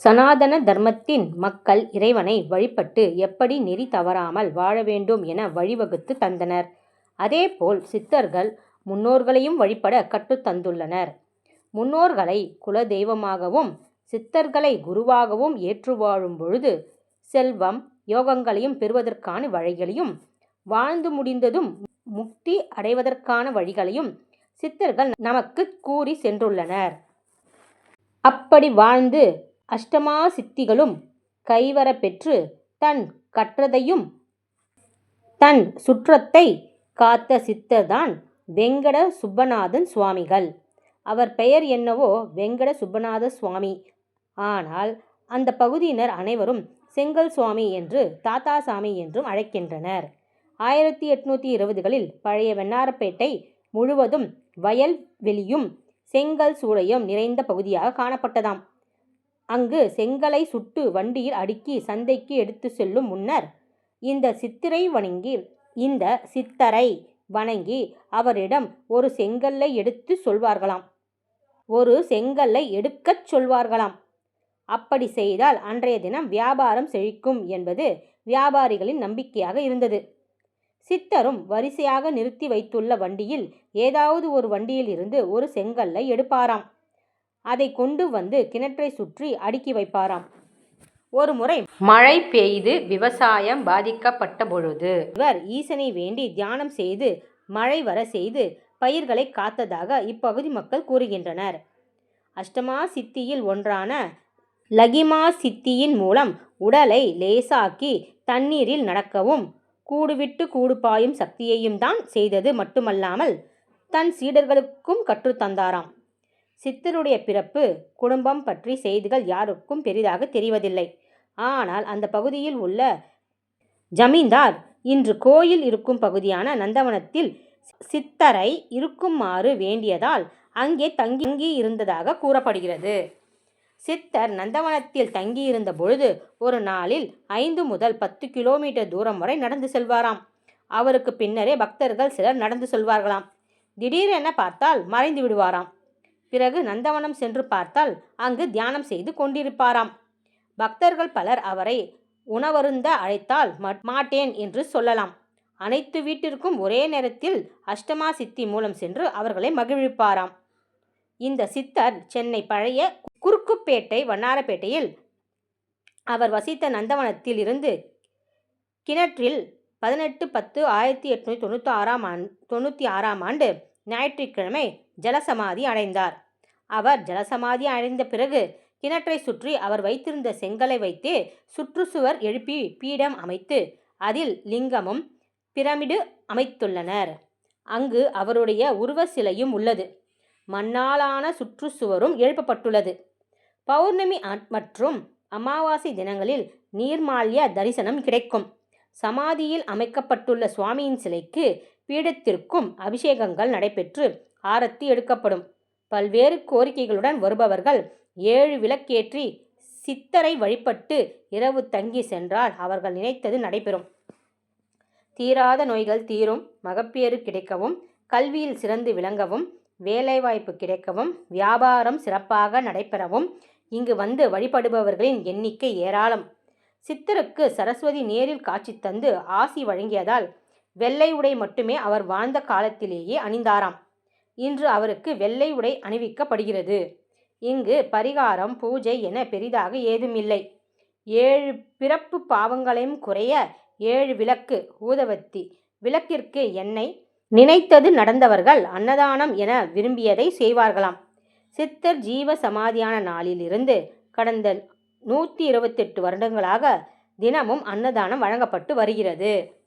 சனாதன தர்மத்தின் மக்கள் இறைவனை வழிபட்டு எப்படி நெறி தவறாமல் வாழ வேண்டும் என வழிவகுத்து தந்தனர். அதேபோல் சித்தர்கள் முன்னோர்களையும் வழிபட கற்றுத்தந்துள்ளனர் முன்னோர்களை குலதெய்வமாகவும் சித்தர்களை குருவாகவும் ஏற்று வாழும் பொழுது செல்வம் யோகங்களையும் பெறுவதற்கான வழிகளையும் வாழ்ந்து முடிந்ததும் முக்தி அடைவதற்கான வழிகளையும் சித்தர்கள் நமக்குக் கூறி சென்றுள்ளனர். அப்படி வாழ்ந்து அஷ்டமா சித்திகளும் கைவரப்பெற்று தன் கற்றதையும் தன் சுற்றத்தை காத்த சித்தர் தான் வெங்கட சுப்பநாதன் சுவாமிகள். அவர் பெயர் என்னவோ வெங்கட சுப்பநாத சுவாமி. ஆனால் அந்த பகுதியினர் அனைவரும் செங்கல் சுவாமி என்று தாத்தாசாமி என்றும் அழைக்கின்றனர். ஆயிரத்தி எட்நூற்றி இருபதுகளில் பழைய வெண்ணாரப்பேட்டை முழுவதும் வயல் வெளியும் செங்கல் சூளையும் நிறைந்த பகுதியாக காணப்பட்டதாம். அங்கு செங்கலை சுட்டு வண்டியில் அடுக்கி சந்தைக்கு எடுத்துச் செல்லும் முன்னர் இந்த சித்திரை வணங்கி இந்த சித்தரை வணங்கி அவரிடம் ஒரு செங்கல்லை எடுத்துச் சொல்வார்களாம். ஒரு செங்கல்லை எடுக்கச் சொல்வார்களாம். அப்படி செய்தால் அன்றைய தினம் வியாபாரம் செழிக்கும் என்பது வியாபாரிகளின் நம்பிக்கையாக இருந்தது. சித்தரும் வரிசையாக நிறுத்தி வைத்துள்ள வண்டியில் ஏதாவது ஒரு வண்டியில் இருந்து ஒரு செங்கல்லை எடுப்பாராம். அதை கொண்டு வந்து கிணற்றை சுற்றி அடுக்கி வைப்பாராம். ஒரு முறை மழை பெய்து விவசாயம் பாதிக்கப்பட்ட பொழுது இவர் ஈசனை வேண்டி தியானம் செய்து மழை வரச் செய்து பயிர்களை காத்ததாக இப்பகுதி மக்கள் கூறுகின்றனர். அஷ்டமா சித்தியில் ஒன்றான லகிமா சித்தியின் மூலம் உடலை லேசாக்கி தண்ணீரில் நடக்கவும் கூடுவிட்டு கூடு பாயும் சக்தியையும் தான் செய்தது மட்டுமல்லாமல் தன் சீடர்களுக்கும் கற்றுத்தந்தாராம் சித்தருடைய பிறப்பு குடும்பம் பற்றி செய்திகள் யாருக்கும் பெரிதாக தெரிவதில்லை. ஆனால் அந்த பகுதியில் உள்ள ஜமீன்தார் இன்று கோயில் இருக்கும் பகுதியான நந்தவனத்தில் சித்தரை இருக்குமாறு வேண்டியதால் அங்கே தங்கி இருந்ததாக கூறப்படுகிறது. சித்தர் நந்தவனத்தில் தங்கியிருந்த பொழுது ஒரு நாளில் ஐந்து முதல் பத்து கிலோமீட்டர் தூரம் வரை நடந்து செல்வாராம். அவருக்கு பின்னரே பக்தர்கள் சிலர் நடந்து செல்வார்களாம். திடீரென பார்த்தால் மறைந்து விடுவாராம். பிறகு நந்தவனம் சென்று பார்த்தால் அங்கு தியானம் செய்து கொண்டிருப்பாராம். பக்தர்கள் பலர் அவரை உணவருந்த அழைத்தால் மாட்டேன் என்று சொல்லலாம். அனைத்து வீட்டிற்கும் ஒரே நேரத்தில் அஷ்டமா சித்தி மூலம் சென்று அவர்களை மகிழ்விப்பாராம். இந்த சித்தர் சென்னை பழைய குறுக்குப்பேட்டை வண்ணாரப்பேட்டையில் அவர் வசித்த நந்தவனத்தில் இருந்து கிணற்றில் பதினெட்டு பத்து ஆயிரத்தி எட்நூத்தி தொண்ணூற்றி ஆறாம் ஆண் தொண்ணூற்றி ஆறாம் ஆண்டு ஞாயிற்றுக்கிழமை ஜலசமாதி அடைந்தார். அவர் ஜலசமாதி அடைந்த பிறகு கிணற்றை சுற்றி அவர் வைத்திருந்த செங்கலை வைத்து சுற்றுச்சுவர் எழுப்பி பீடம் அமைத்து அதில் லிங்கமும் பிரமிடு அமைத்துள்ளனர். அங்கு அவருடைய உருவச் சிலையும் உள்ளது. மண்ணாலான சுற்றுச்சுவரும் எழுப்பப்பட்டுள்ளது. பௌர்ணமி மற்றும் அமாவாசை தினங்களில் நீர்மால்ய தரிசனம் கிடைக்கும். சமாதியில் அமைக்கப்பட்டுள்ள சுவாமியின் சிலைக்கு பீடத்திற்கும் அபிஷேகங்கள் நடைபெற்று ஆரத்தி எடுக்கப்படும். பல்வேறு கோரிக்கைகளுடன் வருபவர்கள் ஏழு விளக்கேற்றி சித்தரை வழிபட்டு இரவு தங்கி சென்றால் அவர்கள் நினைத்தது நடைபெறும். தீராத நோய்கள் தீரும் மகப்பேறு கிடைக்கவும் கல்வியில் சிறந்து விளங்கவும் வேலைவாய்ப்பு கிடைக்கவும் வியாபாரம் சிறப்பாக நடைபெறவும் இங்கு வந்து வழிபடுபவர்களின் எண்ணிக்கை ஏராளம். சித்தருக்கு சரஸ்வதி நேரில் காட்சி தந்து ஆசி வழங்கியதால் வெள்ளை உடை மட்டுமே அவர் வாழ்ந்த காலத்திலேயே அணிந்தாராம். இன்று அவருக்கு வெள்ளை உடை அணிவிக்கப்படுகிறது. இங்கு பரிகாரம் பூஜை என பெரிதாக ஏதுமில்லை. ஏழு பிறப்பு பாவங்களையும் குறைய ஏழு விளக்கு ஊதவத்தி விளக்கிற்கு எண்ணெய் நினைத்தது நடந்தவர்கள் அன்னதானம் என விரும்பியதைச் செய்வார்களாம். சித்தர் ஜீவ சமாதியான நாளிலிருந்து கடந்த நூற்றி இருபத்தெட்டு வருடங்களாக தினமும் அன்னதானம் வழங்கப்பட்டு வருகிறது.